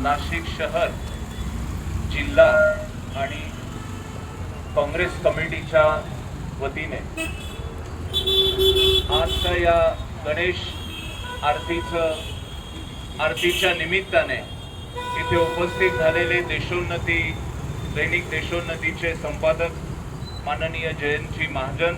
नाशिक शहर जिल्हा आणि काँग्रेस कमिटीच्या वतीने आजच्या या गणेश आरतीचं आरतीच्या निमित्ताने इथे उपस्थित झालेले देशोन्नती दैनिक देशोन्नतीचे संपादक माननीय जयंतजी महाजन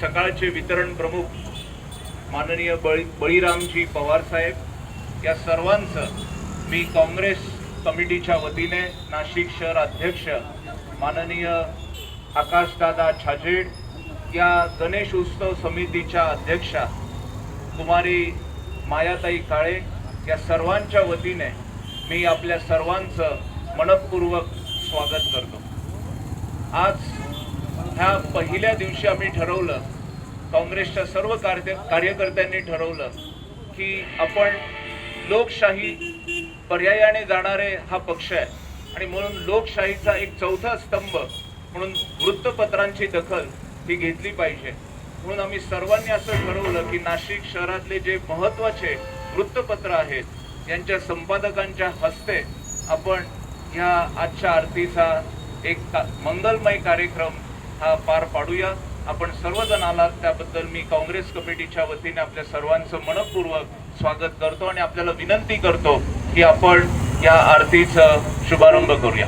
सकाळचे वितरण प्रमुख माननीय बळी बळीरामजी पवार साहेब या सर्वांचं मी काँग्रेस कमिटीच्या वतीने नाशिक शहर अध्यक्ष माननीय आकाशदादा छाजेड या गणेश उत्सव समितीच्या अध्यक्षा कुमारी मायाताई काळे या सर्वांच्या वतीने मी आपल्या सर्वांचं मनपूर्वक स्वागत करतो. आज ह्या पहिल्या दिवशी आम्ही ठरवलं काँग्रेसच्या सर्व कार्य कार्यकर्त्यांनी ठरवलं की आपण लोकशाही पर्यायाने जाणारे हा पक्ष आहे. आणि म्हणून लोकशाहीचा एक चौथा स्तंभ म्हणून वृत्तपत्रांची दखल ही घेतली पाहिजे. म्हणून आम्ही सर्वांनी असं ठरवलं की नाशिक शहरातले जे महत्त्वाचे वृत्तपत्र आहेत यांच्या संपादकांच्या हस्ते आपण ह्या आजच्या आरतीचा एक का- मंगलमय कार्यक्रम हा पार पाडूया. आपण सर्वजण आलात त्याबद्दल मी काँग्रेस कमिटीच्या वतीने आपल्या सर्वांचं मनपूर्वक स्वागत करतो आणि आपल्याला विनंती करतो की आपण या आरतीचा शुभारंभ करूया.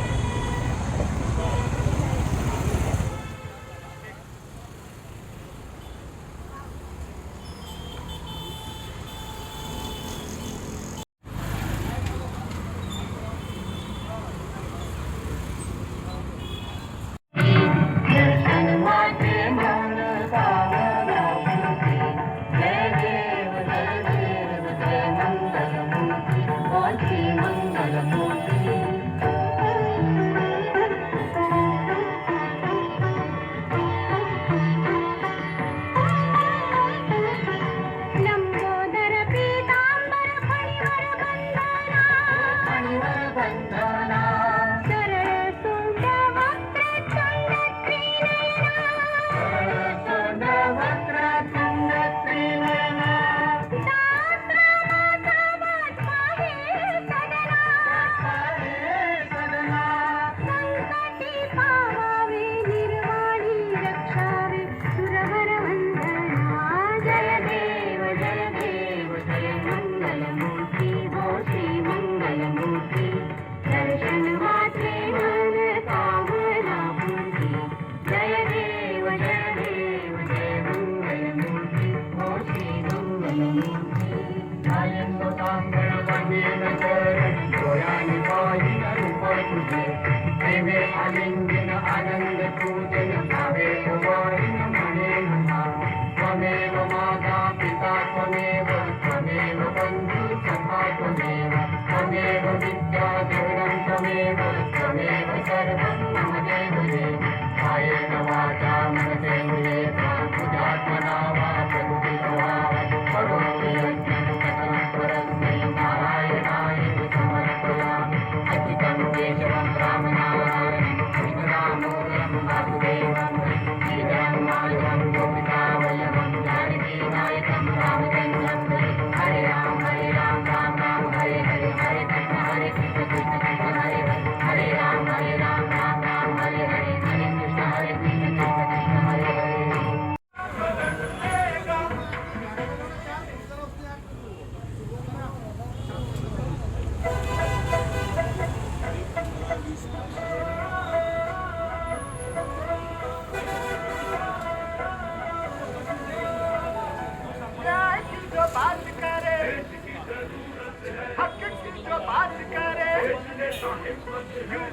आनंद पूजन shot him. You